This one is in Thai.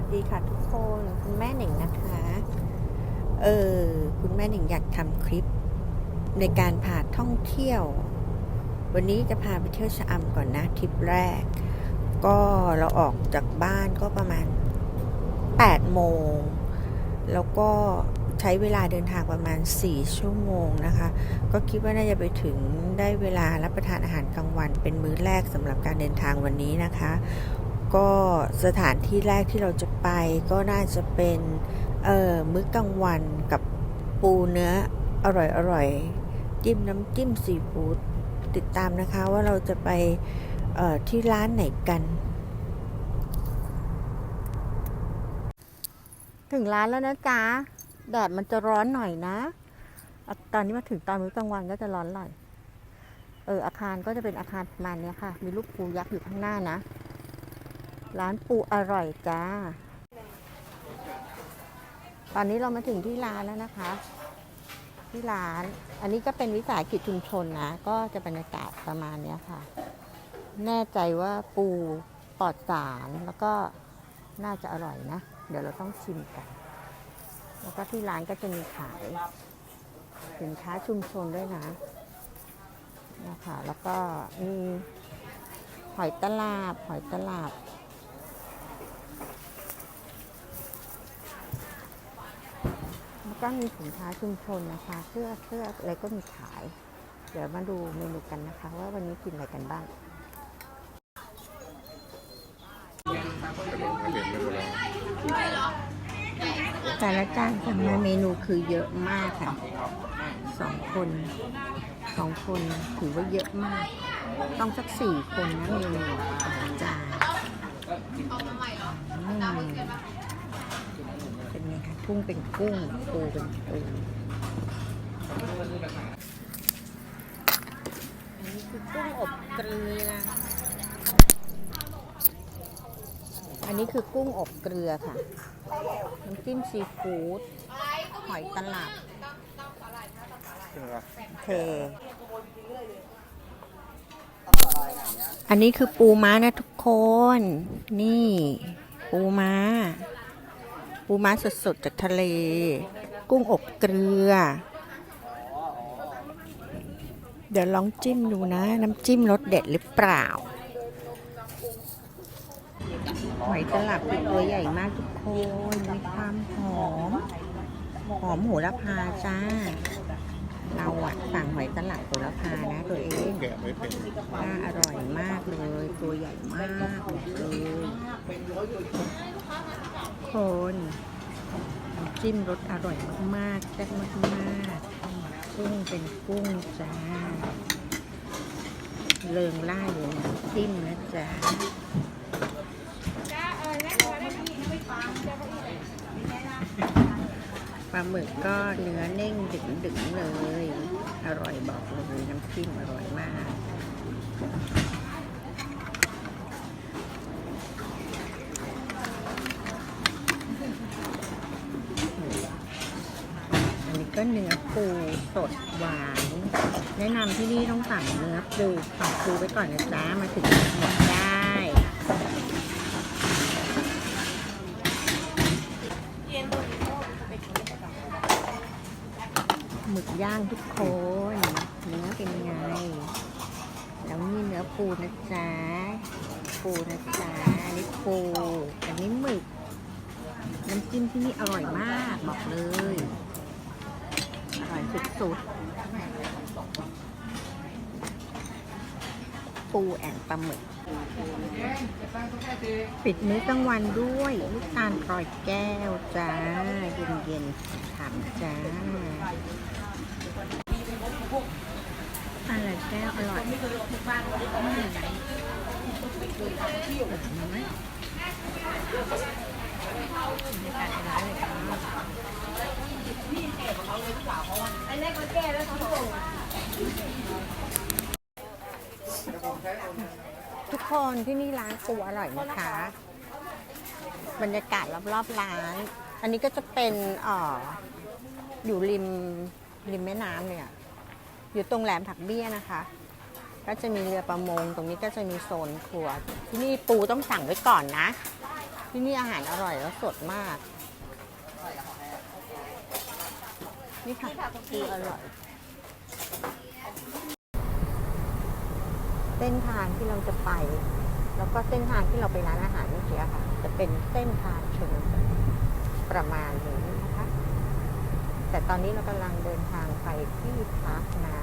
วัสดีค่ะทุกคนคุณแม่หนิงนะคะ เออคุณแม่หนิงอยากทำคลิป ในการพาท่องเที่ยว วันนี้จะพาไปเที่ยวชะอำก่อนนะทริปแรก ก็เราออกจากบ้านก็ประมาณ8โมง แล้วก็ใช้เวลาเดินทางประมาณ 4 ชั่วโมงนะคะ ก็คิดว่าน่าจะไปถึงได้เวลารับประทานอาหารกลางวัน เป็นมื้อแรกสำหรับการเดินทางวันนี้นะคะ ก็สถานที่แรกที่เราจะไปก็น่าจะเป็นเอ่อมื้อกลางวันกับปูเนื้ออร่อยอร่อยจิ้มน้ำจิ้มซีฟู้ดติดตามนะคะว่าเราจะไปเอ่อที่ร้านไหนกัน ถึงร้านแล้วนะจ๊ะแดดมันจะร้อนหน่อยนะ ตอนนี้มาถึงตอนมื้อกลางวันก็จะร้อนหน่อย เอออาคารก็จะเป็นอาคารประมาณนี้ค่ะ มีลูกปูยักษ์อยู่ข้างหน้านะ ร้านปูอร่อยจ้า ตอนนี้เรามาถึงที่ร้านแล้วนะคะ ที่ร้าน อันนี้ก็เป็นวิสาหกิจชุมชนนะ ก็จะบรรยากาศประมาณนี้ค่ะ แน่ใจว่าปูปลอดสารแล้วก็น่าจะอร่อยนะ เดี๋ยวเราต้องชิมกัน แล้วก็ที่ร้านก็จะมีขายสินค้าชุมชนด้วยนะนะคะแล้วก็มีหอยตลาบ หอยตลาบ แล้ว ก็มีสินค้าชุมชนนะคะเสื้อเสื้ออะไรก็มีขาย เดี๋ยวมาดูเมนูกันนะคะ ว่าวันนี้กินอะไรกันบ้างแต่ละจานของเมนูคือเยอะมากค่ะสองคนสองคนถือว่าเยอะมาก ต้องสักสี่คนนะเมนูต่อจาน กุ้งเป็นกุ้งปูเป็นปูอันนี้คือกุ้งอบเกลือ อันนี้คือกุ้งอบเกลือค่ะ น้ำจิ้มซีฟู้ดหอยตลับเทอันนี้คือปูม้านะทุกคน นี่ ปูม้า ปูม้าสดๆจากทะเล กุ้งอบเกลือ เดี๋ยวลองจิ้มดูนะ น้ำจิ้มรสเด็ดหรือเปล่า หอยตลับเป็นตัวใหญ่มากทุกคน มีความหอม หอมโหระพาจ้า เราอะสั่งหอยตลับโหระพานะตัวเองน่าอร่อยมากเลย ตัวใหญ่มากเลย คนน้ำจิ้มรสอร่อยมากๆแซ่บมากๆกุ้งเป็นกุ้งจ้าเริงล่าอยู่น้ำจิ้มนะจ๊ะปลาหมึกก็เนื้อเน่งดึงดึงๆเลย อร่อยบอกเลยน้ำจิ้มอร่อยมาก อันนี้ ก็เนื้อปูสดหวาน แนะนำที่นี่ต้องสั่งเนื้อปูสั่งปูไปก่อนนะจ๊ะมาถึงหมดได้หมึกย่างทุกคนเนื้อเป็นไง แล้วนี่เนื้อปูนะจ๊ะปูนะจ๊ะอันนี้ปูอันนี้หมึกน้ำจิ้มที่นี่อร่อยมากบอกเลย สุดๆปูแอนปลาหมึก ปิดมื้อกลางวันด้วยลูกตาลกรอยแก้วจ้า เย็นๆถามจ้าอะไรแก้วอร่อย อืมบรรยากาศในร้านเลยค่ะทุกคนที่นี่ร้านปูอร่อยนะคะ บรรยากาศรอบๆร้าน อันนี้ก็จะเป็นอออยู่ริมริมแม่น้ำเลยอะอยู่ตรงแหลมผักเบี้ยนะคะ ก็จะมีเรือประมง ตรงนี้ก็จะมีโซนครัว ที่นี่ปูต้องสั่งไว้ก่อนนะ ที่นี่อาหารอร่อยแล้วสดมาก นี่ค่ะคืออร่อย เส้นทางที่เราจะไป แล้วก็เส้นทางที่เราไปร้านอาหารเมื่อกี้ค่ะ จะเป็นเส้นทางชนบทประมาณนี้นะคะ แต่ตอนนี้เรากำลังเดินทางไปที่พักนะ